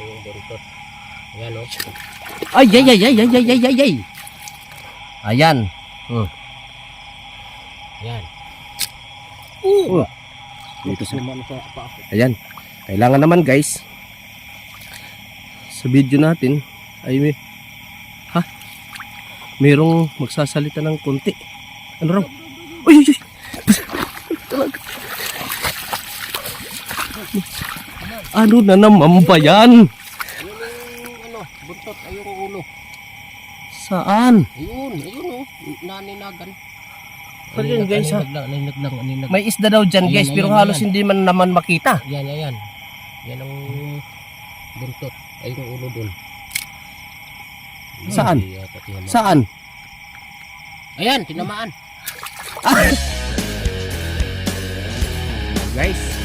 Ito yung buntot. Ayan o. Ay, ay, ay, ay, ay, ay, ay, ay, ay. Ayan. Hmm. Ayan. Oh. Dito sa. Ayan. Kailangan naman guys sa video natin ay may ha? Merong magsasalita ng konti. Ano raw? Uy, uy, uy. Talaga. Ano na naman ba yan? Ano, buntot. Ayun yung ulo. Saan? Ayun, ayun o. Naninagan. Pero yun, guys, ha? Lang, aninag. May isda daw dyan Ayan, guys pero ayan, halos hindi man naman makita. Yan, yan, yan. Yan ang buntot. Ayun yung ulo dun. Saan? Yata. Saan? Ayan, tinamaan. Guys,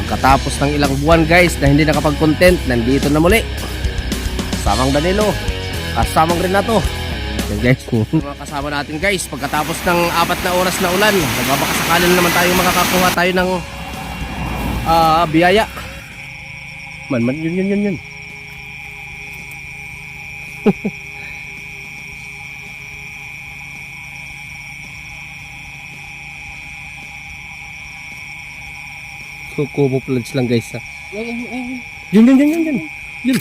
pagkatapos ng ilang buwan guys na hindi nakapag-content, nandito na muli. Kasamang Danilo, kasamang Renato. Yan guys, mga kasama natin guys, pagkatapos ng apat na oras na ulan, nagbabakasakali na naman tayo makakakuha tayo ng ah, biyaya. Man, man, yun, yun, yun, yun. Plugs lang guys ha. Yun, yun, yun, yun, yun. Yun.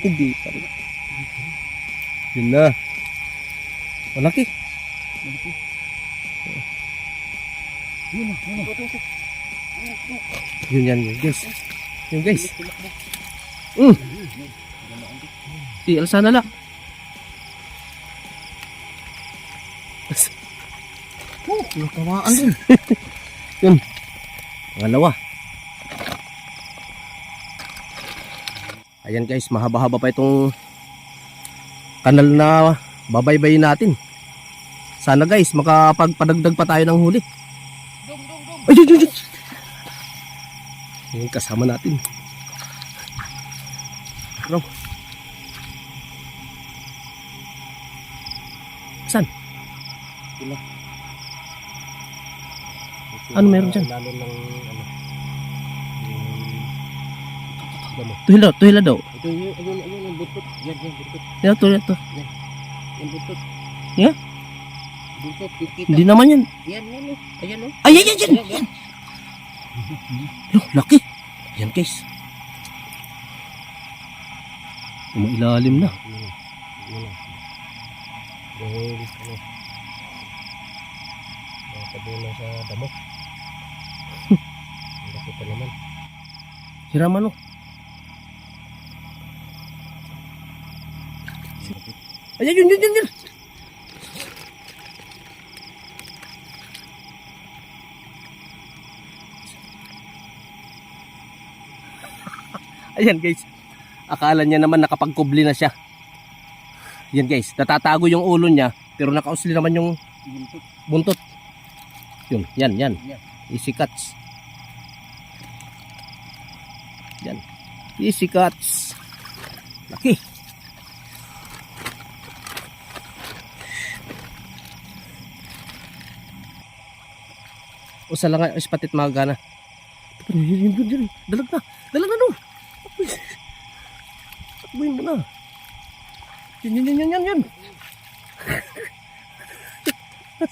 Hindi pa rin. Yun na. Malaki. Yun na, yun na. Yun yan, yun guys. Yun guys. Mm. Si Elsa na lang. Oh, nakawaan din. Yun. Pangalawa. Ayan guys, mahaba-haba pa itong kanal na babaybayin natin. Sana guys, makapagpadagdag pa tayo ng huli. Dum, dum, dum. Ay, ay. Yung kasama natin. Bro. Saan? Sila. Ano meron dyan? Lalo ng ano. Damo. Tuhila, tuhila daw. Ito yung, ayun, ayun, yung buntot. Yan, yan, buntot. Yan, tuhila to. Yung buntot. Yeah? Buntot, kita. Hindi naman yan. Yan, yan, oh. Ayan, oh. Ay, yan. Ayan, yan. Look, laki. Yan guys. Umailalim na. Ano. Dahil, ano. Nakatabunan sa damo. Hiraman oh. Ay, yun, yun, yun, yun. Ayan guys. Akala niya naman nakapagkubli na siya. Yan guys, natatago yung ulo niya pero nakausli naman yung Buntot. Yun, yan, yan. Yan. Easy cuts. Yan. Easy cuts. Laki. Usa lang ang ispatit mga gana. Dalag na. Dalag na no. Takbuhin mo na. Yan, yan, yan, yan, yan.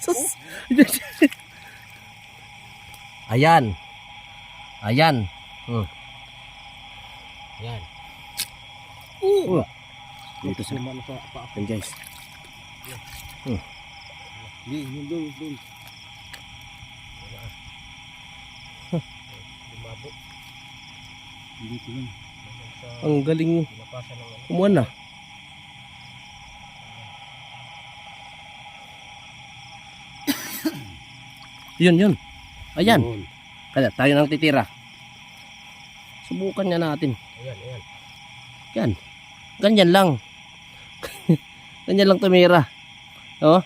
Sus. Ayan. Ayan. Hmm. Yan. Uh! Uh! Dito sa man sa pa. Yan guys. Yan. Uh. Hmm. Di, yun doon, doon. Lumabo. Dito lang. Ang galing. Ano. Kumuha na. yun, yun. Ayan. Kaya tayo nang titira. Subukan niya natin. Ayan, ayan. Yan. Ganyan lang. Ganyan lang tumira. Oh.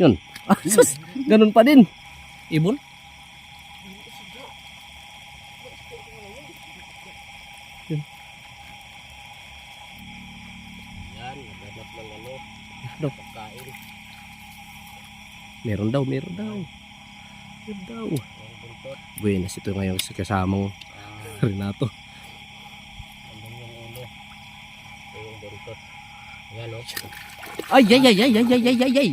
Yun. Ah, sus. Ganun pa din. Ibon? Yan, naghanap ng ano. Ano? Pagkain. Meron daw, meron daw. Meron daw. Buenas ito ngayon sa kasamang Renato. Ay, ay, ay, ay, ay, ay, ay, ay, ay.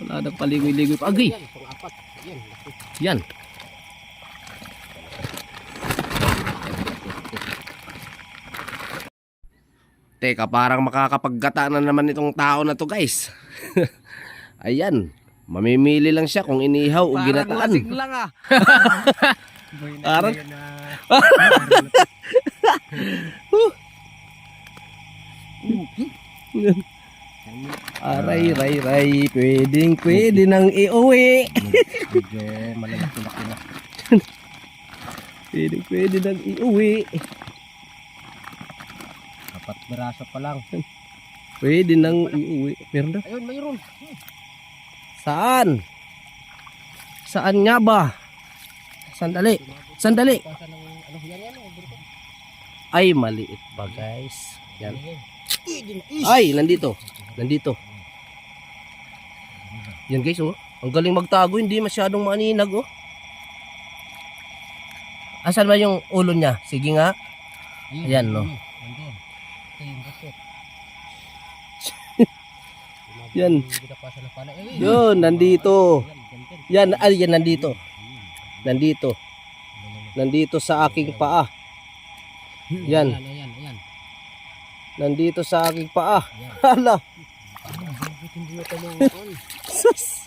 Wala na paligoy-ligoy pa. Agay. Yan. Teka, parang makakapagkata na naman itong tao na to guys. Ayan mamimili lang siya kung inihaw o ginataan. lang ah. Parang- Aray, ray, ray, pwedeng, pwede nang iuwi. Medyo malalaki-laki na. Pwedeng, pwede nang iuwi. Apat baraso pa lang. Pwede nang iuwi. Meron daw? Ayun, mayroon. Saan? Saan nga ba? Sandali. Sandali. Oh. Ay, maliit ba guys? Yan. Ay, nandito. Nandito. Yan guys, oh. Ang galing magtago, hindi masyadong maninag, oh. Asan ba yung ulo niya? Sige nga. Ayan, no. Yan. Yun, nandito. Yan, ay, yan, nandito. Nandito. Nandito sa aking paa. Yan. Nandito sa aking paa. Hala. Sus.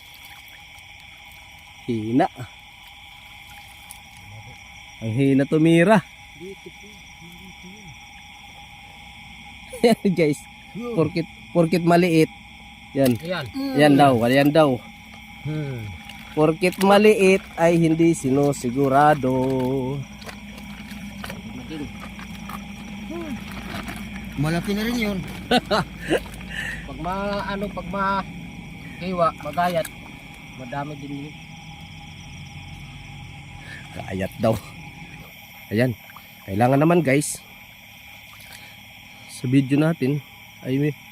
Hina. Ang hina tumira. Guys, porkit porkit maliit, yan. Ayan. Yan daw. Yan daw. Hmm. Porkit maliit ay hindi sinusigurado. Malaki na rin yun. pag ma, ano, pag ma, kiwa, magayat, madami din yun. Kaayat daw. Ayan. Kailangan naman guys. Sa video natin ay may?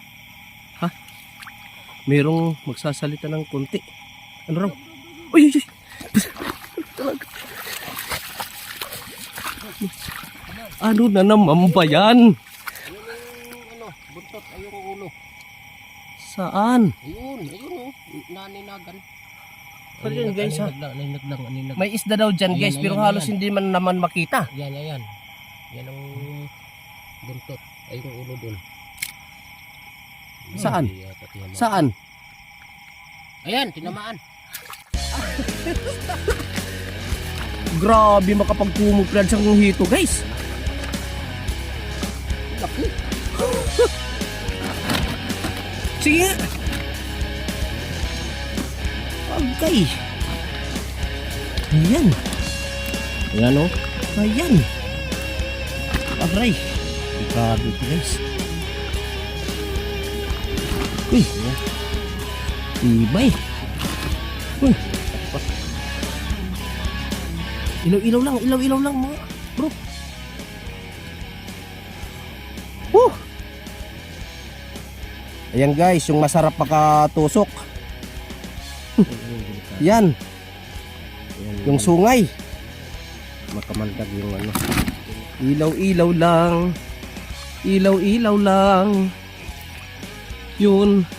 Merong magsasalita ng konti. Ano raw? Uy, uy, uy. Ano na naman ba yan? Ano, buntot, ayun yung ulo. Saan? Ayun, ayun oh, naninagan. Ano yun, guys, ha? May isda daw dyan guys pero halos hindi man naman makita. Yan, yan, yan. Yan ang buntot. Ayun yung ulo dun. Saan? Saan? Ayan, tinamaan. Grabe makapagkumuplan sa hito guys. Laki. Sige. Okay. Ayan. Ayan oh. Ayan. Aray. Grabe guys. Uy. Ibay. Uy. Ilaw-ilaw lang, ilaw-ilaw lang mga bro. Woo! Ayan guys, yung masarap makatusok. Yan, yung sungay. makamandag yung ano. Ilaw-ilaw lang. Ilaw-ilaw lang. Yun.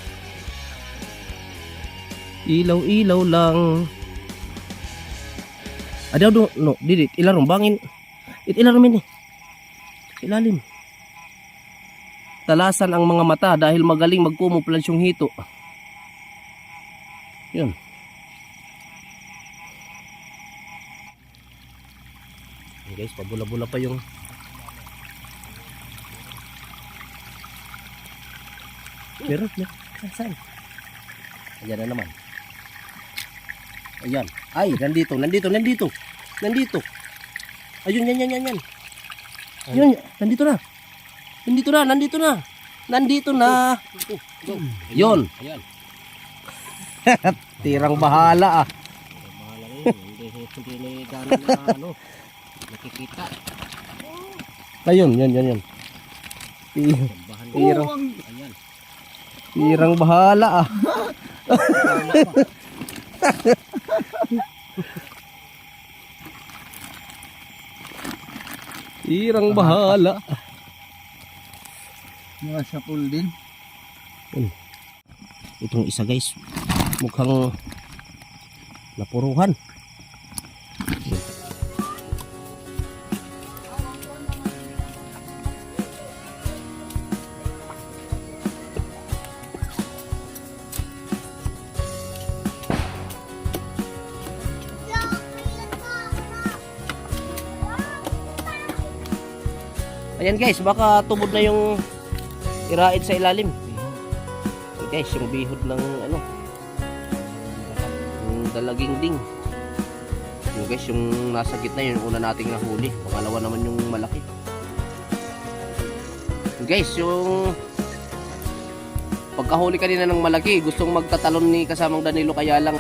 Ilaw-ilaw lang. Adaw do no, didit ilarom bangin. It ilarom ini. Ilalim. Talasan ang mga mata dahil magaling magkumuplan yung hito. Yun. Guys, pabula-bula pa yung Meron. Saan? Ayan na naman. Ayan. Ay, nandito, nandito, nandito. Nandito. Ayun, yan, yan, yan, yan. Yun, nandito na. Nandito na, nandito na. Nandito na. Yun. Ayan. Tirang bahala ah. Bahala yun. Hindi, hindi na gano'n na ano. Nakikita. Ayun, yan, yan, yan. Tirang, Ayan. Tirang bahala ah. Tirang bahala. Nasa pool din. Itong isa guys, mukhang napuruhan. Ayan guys, baka tubod na yung iraid sa ilalim. Ayan guys, yung bihod ng ano, yung dalaging ding. Yung guys, yung nasa gitna yun, yung una nating nahuli. Pangalawa naman yung malaki. Yung guys, yung pagkahuli kanina ng malaki, gustong magtatalon ni kasamang Danilo kaya lang